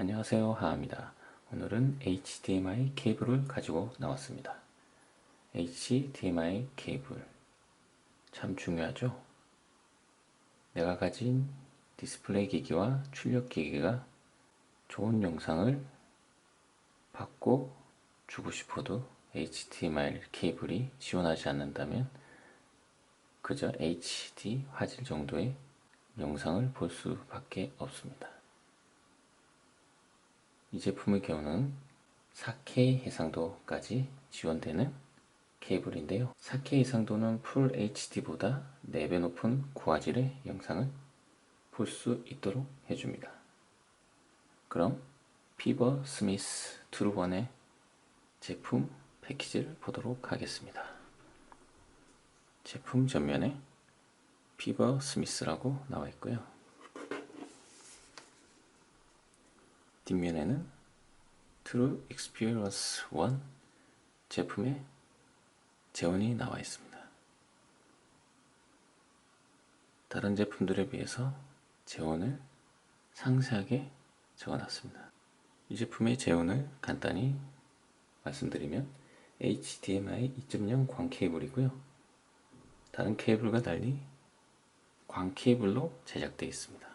안녕하세요. 하입니다. 오늘은 HDMI 케이블을 가지고 나왔습니다. HDMI 케이블. 참 중요하죠? 내가 가진 디스플레이 기기와 출력 기기가 좋은 영상을 받고 주고 싶어도 HDMI 케이블이 지원하지 않는다면 그저 HD 화질 정도의 영상을 볼 수밖에 없습니다. 이 제품의 경우는 4K 해상도까지 지원되는 케이블인데요. 4K 해상도는 풀 HD보다 4배 높은 고화질의 영상을 볼 수 있도록 해줍니다. 그럼 피버 스미스 트루원의 제품 패키지를 보도록 하겠습니다. 제품 전면에 피버 스미스라고 나와 있고요. 뒷면에는 True Experience 1 제품의 재원이 나와 있습니다. 다른 제품들에 비해서 재원을 상세하게 적어놨습니다. 이 제품의 재원을 간단히 말씀드리면 HDMI 2.0 광 케이블이고요. 다른 케이블과 달리 광 케이블로 제작되어 있습니다.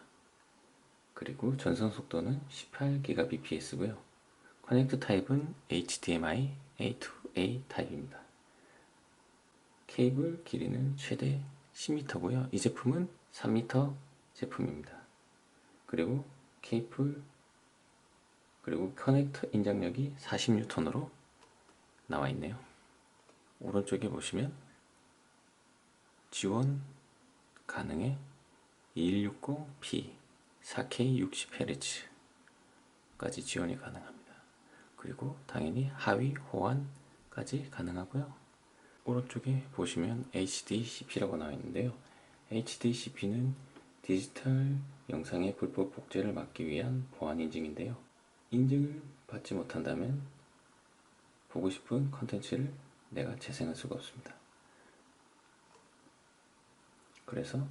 그리고 전송 속도는 18GBps고요. 커넥트 타입은 HDMI A2A 타입입니다. 케이블 길이는 최대 10m고요. 이 제품은 3m 제품입니다. 그리고 케이블 그리고 커넥터 인장력이 40N으로 나와 있네요. 오른쪽에 보시면 지원 가능해 2160p 4K 60Hz까지 지원이 가능합니다. 그리고 당연히 하위 호환까지 가능하고요. 오른쪽에 보시면 HDCP라고 나와 있는데요. HDCP는 디지털 영상의 불법 복제를 막기 위한 보안 인증인데요. 인증을 받지 못한다면 보고 싶은 컨텐츠를 내가 재생할 수가 없습니다. 그래서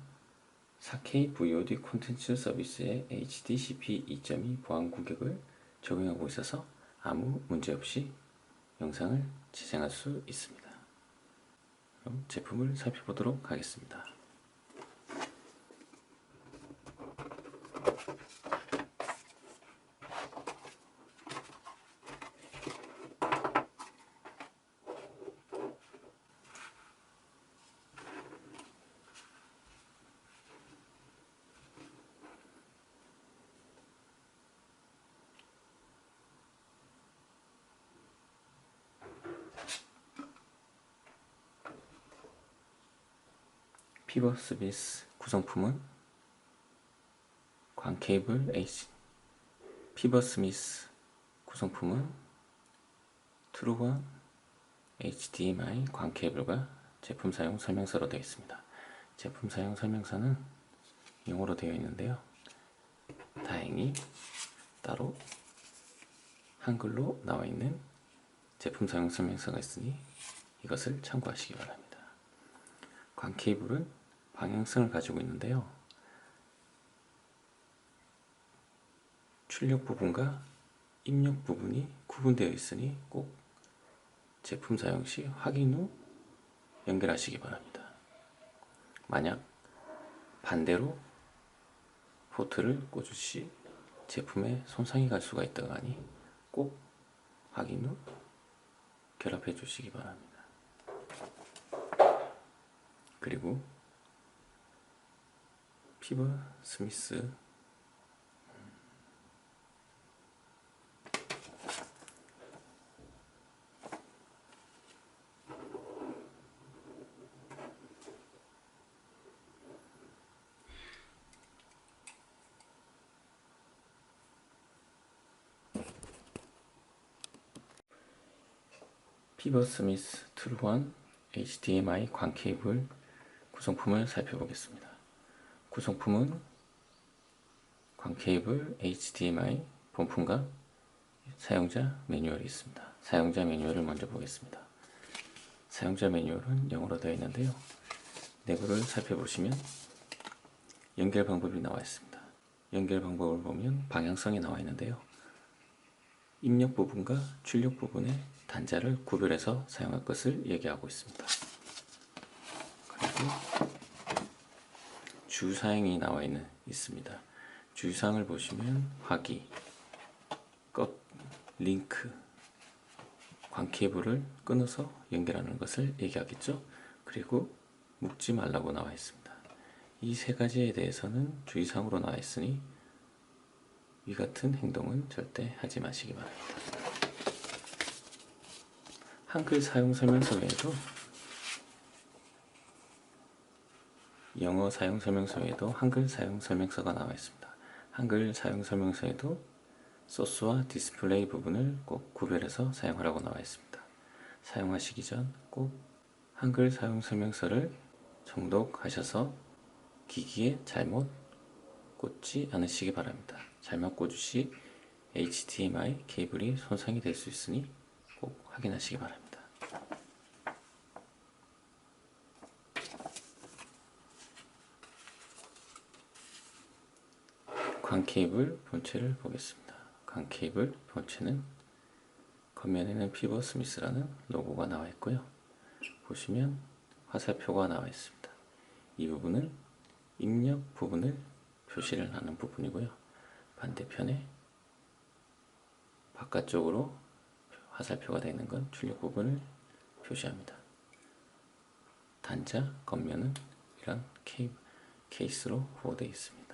4K VOD 콘텐츠 서비스의 HDCP 2.2 보안 규격을 적용하고 있어서 아무 문제 없이 영상을 재생할 수 있습니다. 그럼 제품을 살펴보도록 하겠습니다. 피버 스미스 구성품은 광 케이블 H 피버 스미스 구성품은 트루원 HDMI 광 케이블과 제품 사용 설명서로 되어 있습니다. 제품 사용 설명서는 영어로 되어 있는데요. 다행히 따로 한글로 나와 있는 제품 사용 설명서가 있으니 이것을 참고하시기 바랍니다. 광 케이블은 방향성을 가지고 있는데요. 출력 부분과 입력 부분이 구분되어 있으니 꼭 제품 사용 시 확인 후 연결하시기 바랍니다. 만약 반대로 포트를 꽂을 시 제품에 손상이 갈 수가 있다고 하니 꼭 확인 후 결합해 주시기 바랍니다. 그리고 피버 스미스 피버 스미스 트루원 HDMI 광 케이블 구성품을 살펴보겠습니다. 구성품은 광 케이블 HDMI 본품과 사용자 매뉴얼이 있습니다. 사용자 매뉴얼을 먼저 보겠습니다. 사용자 매뉴얼은 영어로 되어 있는데요. 내부를 살펴보시면 연결 방법이 나와 있습니다. 연결 방법을 보면 방향성이 나와 있는데요. 입력 부분과 출력 부분의 단자를 구별해서 사용할 것을 얘기하고 있습니다. 그리고 주사항이 나와 있는 있습니다. 주사항을 보시면 화기, 껍, 링크, 광 케이블을 끊어서 연결하는 것을 얘기하겠죠. 그리고 묶지 말라고 나와 있습니다. 이 세 가지에 대해서는 주의사항으로 나와 있으니 이 같은 행동은 절대 하지 마시기 바랍니다. 한글 사용 설명서 외에도 영어 사용 설명서에도 한글 사용 설명서가 나와 있습니다. 한글 사용 설명서에도 소스와 디스플레이 부분을 꼭 구별해서 사용하라고 나와 있습니다. 사용하시기 전 꼭 한글 사용 설명서를 정독하셔서 기기에 잘못 꽂지 않으시기 바랍니다. 잘못 꽂으시 HDMI 케이블이 손상이 될 수 있으니 꼭 확인하시기 바랍니다. 광 케이블 본체를 보겠습니다. 광 케이블 본체는 겉면에는 피버 스미스라는 로고가 나와 있고요. 보시면 화살표가 나와 있습니다. 이 부분은 입력 부분을 표시를 하는 부분이고요. 반대편에 바깥쪽으로 화살표가 되는 건 출력 부분을 표시합니다. 단자 겉면은 이런 케이, 케이스로 후어되어 있습니다.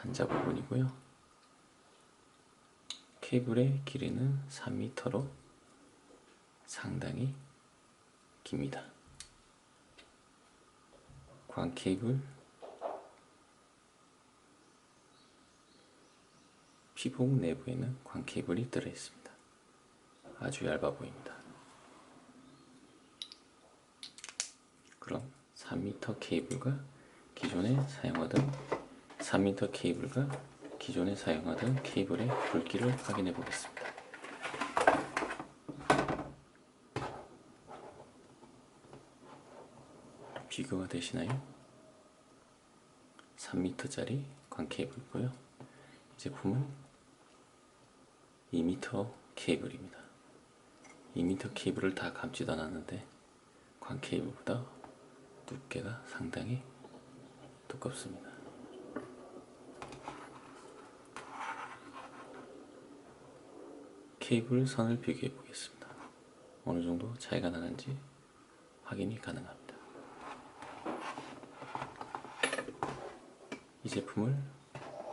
단자 부분이고요. 케이블의 길이는 3m로 상당히 깁니다. 광 케이블 피복 내부에는 광 케이블이 들어 있습니다. 아주 얇아 보입니다. 그럼 3m 케이블과 기존에 사용하던 3m 케이블과 기존에 사용하던 케이블의 굵기를 확인해 보겠습니다. 비교가 되시나요? 3m짜리 광 케이블이고요. 이 제품은 2m 케이블입니다. 2m 케이블을 다 감지도 않았는데 광 케이블보다 두께가 상당히 두껍습니다. 케이블 선을 비교해 보겠습니다. 어느 정도 차이가 나는지 확인이 가능합니다. 이 제품을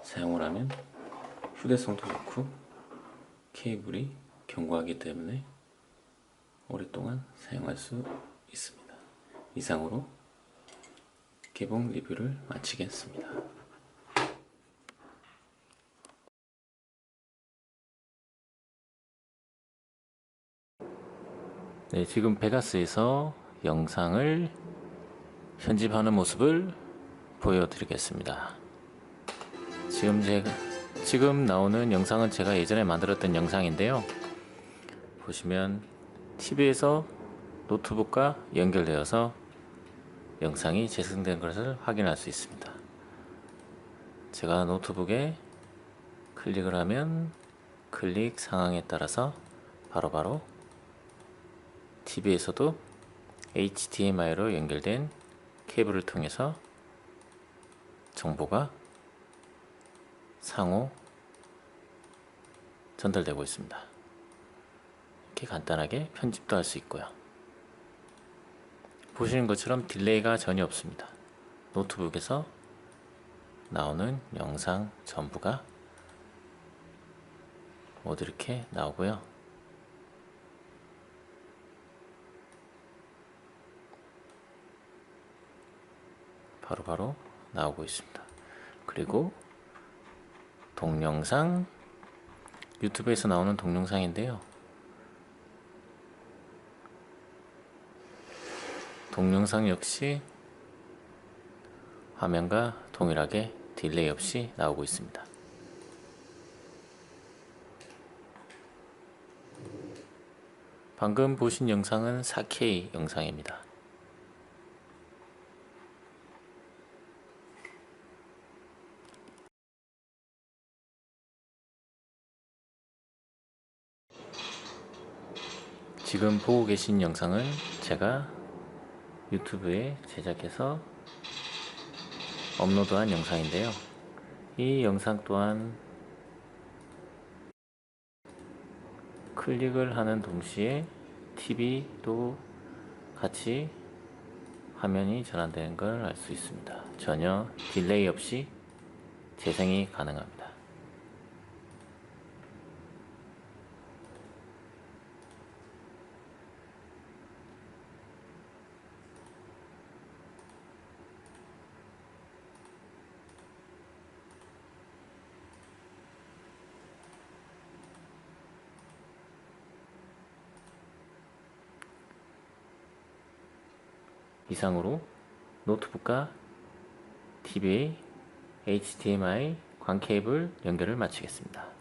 사용을 하면 휴대성도 좋고 케이블이 견고하기 때문에 오랫동안 사용할 수 있습니다. 이상으로 개봉 리뷰를 마치겠습니다. 네, 지금 베가스에서 영상을 편집하는 모습을 보여드리겠습니다. 지금 제가 지금 나오는 영상은 제가 예전에 만들었던 영상인데요. 보시면 TV에서 노트북과 연결되어서 영상이 재생된 것을 확인할 수 있습니다. 제가 노트북에 클릭을 하면 클릭 상황에 따라서 바로바로 바로 TV에서도 HDMI로 연결된 케이블을 통해서 정보가 상호 전달되고 있습니다. 이렇게 간단하게 편집도 할 수 있고요. 보시는 것처럼 딜레이가 전혀 없습니다. 노트북에서 나오는 영상 전부가 모두 이렇게 나오고요. 바로바로 바로 나오고 있습니다. 그리고 동영상 유튜브에서 나오는 동영상인데요. 동영상 역시 화면과 동일하게 딜레이 없이 나오고 있습니다. 방금 보신 영상은 4K 영상입니다. 지금 보고 계신 영상은 제가 유튜브에 제작해서 업로드한 영상인데요. 이 영상 또한 클릭을 하는 동시에 TV도 같이 화면이 전환되는 걸 알 수 있습니다. 전혀 딜레이 없이 재생이 가능합니다. 이상으로 노트북과 TV의 HDMI 광 케이블 연결을 마치겠습니다.